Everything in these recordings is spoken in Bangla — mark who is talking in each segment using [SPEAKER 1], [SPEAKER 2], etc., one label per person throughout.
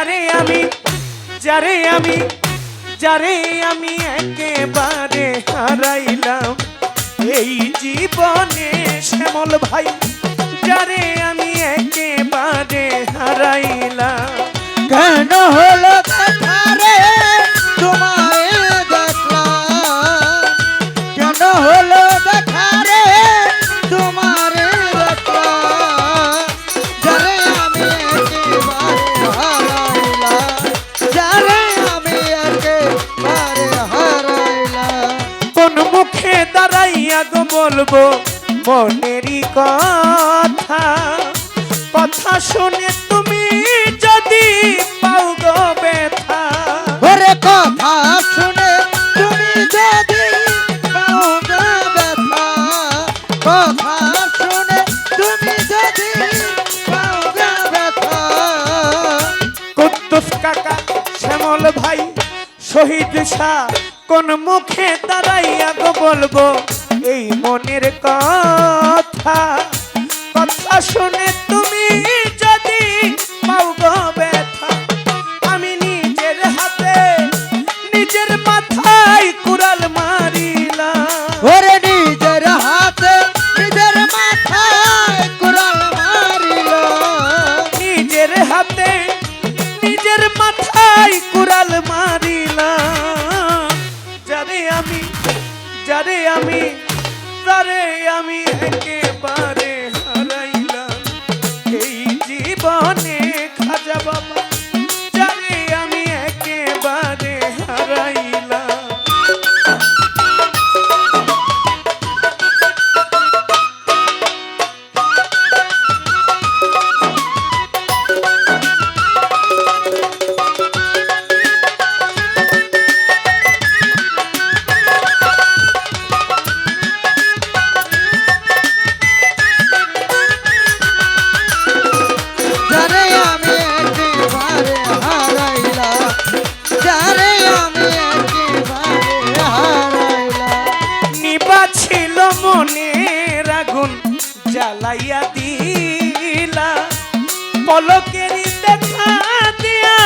[SPEAKER 1] যারে আমি যারে আমি যারে আমি একেবারে হারাইলাম। এই জীবনে শ্যামল ভাই বলব মনেরই কথা। কথা শুনে তুমি যদি পাও গো ব্যথা।
[SPEAKER 2] ওরে কথা শুনে তুমি যদি পাও গো ব্যথা। কথা শুনে তুমি যদি পাও গো ব্যথা।
[SPEAKER 1] কুদ্দুস কাকা শ্যামল ভাই শহীদ শাহ কোন মুখে দাঁড়াইয়া গো বলব এই মনের কথা। জ্বালাইয়া দিলা। পলকেরই দেখা দিয়া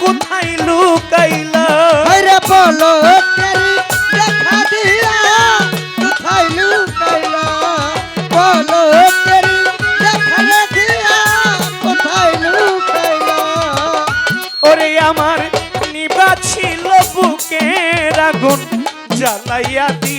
[SPEAKER 1] কোথায় লুকাইলা?
[SPEAKER 2] আরে বলো তেরি দেখা দিয়া কোথায় লুকাইলা? বলো দেখা দিয়া কোথায় লুকাইলা?
[SPEAKER 1] ওরে আমার নিবা ছিল বুকের আগুন জ্বালাইয়া দিলা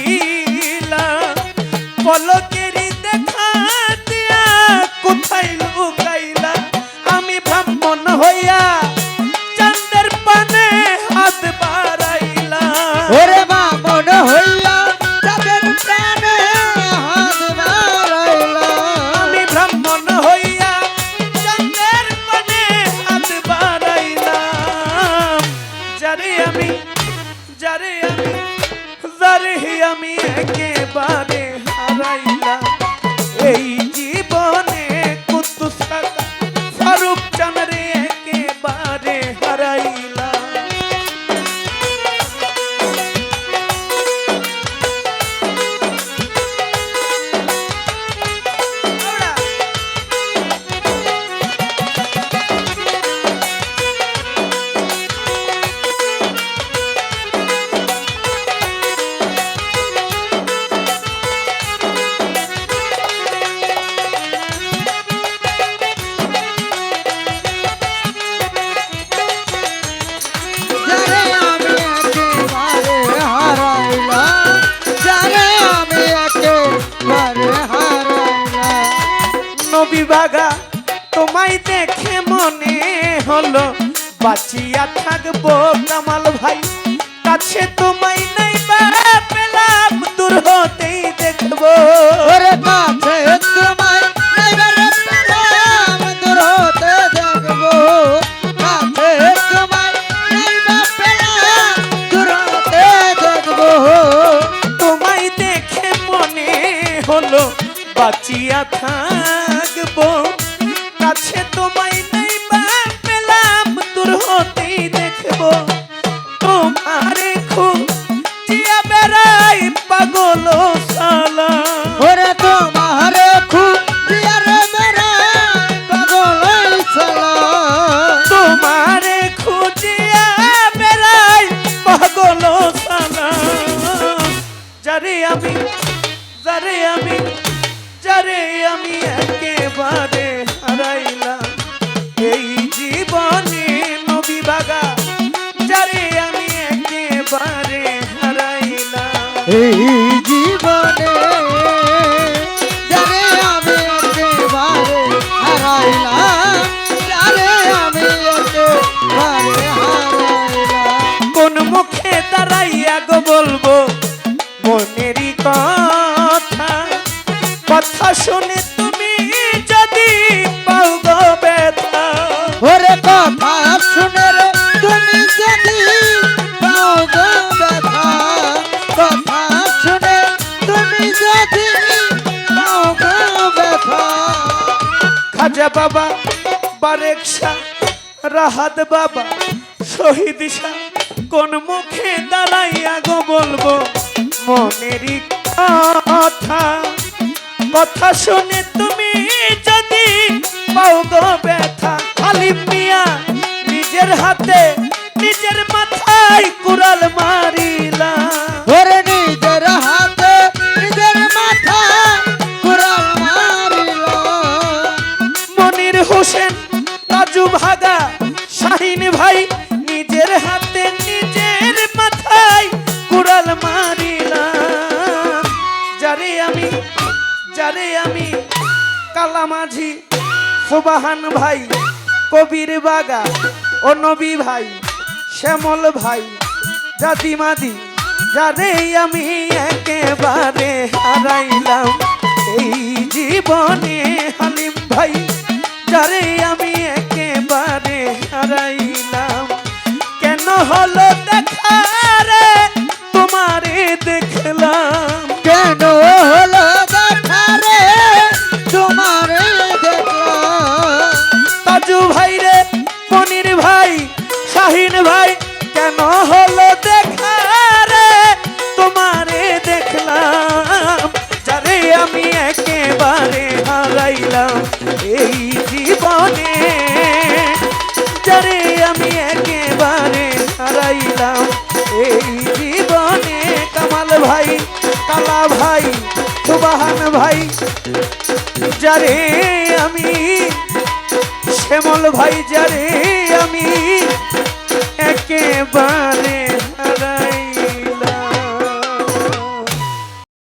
[SPEAKER 1] নবী বাগা তোমায় দেখে মনে হলো বাঁচিয়া থাকব কামাল ভাই। কাছে তোমায় নাই পেলাম দূর হতেই দেখব।
[SPEAKER 2] কাছে তোমায়
[SPEAKER 1] দেখে মনে হলো বাঁচিয়া থাকব। কাছে তোমায় আমি একেবারে হারাইলাম এই জীবনে নবী বাগা যারে আমি একেবারে হারাইলাম।
[SPEAKER 2] এই জীবনে
[SPEAKER 1] শুনে তুমি যদি পাও গো ব্যথা।
[SPEAKER 2] ওরে কথা শুনে রে তুমি যদি পাও গো ব্যথা। কথা শুনে তুমি যদি পাও গো ব্যথা।
[SPEAKER 1] খাজা বাবা বারেক শাহ রাহাত বাবা শহীদ শাহ কোন মুখে দাঁড়াইয়া গো বলব মনেরই কথা কথা শুনে তুমি যদি পাও গো ব্যথা হালিম মিয়া নিজের হাতে নিজের মাথায় কুড়াল মারিলা।
[SPEAKER 2] ওরে নিজের হাতে নিজের কুড়াল মারিল।
[SPEAKER 1] মনির হোসেন রাজু ভাগা শাহিন ভাই নিজের হাতে নিজের মাথায় কুড়াল যারে আমি যারে আমি কালা মাঝি সুবাহান ভাই, কবির বাগা ও নবী ভাই, শ্যামল ভাই জাতি মাদি যারে আমি একেবারে হারাইলাম এই জীবনে। যারে আমি একেবারে হারাইলাম। এই জীবনে কামাল ভাই, কালা ভাই, সুবাহান ভাই, যারে আমি, শ্যামল ভাই যারে আমি একেবারে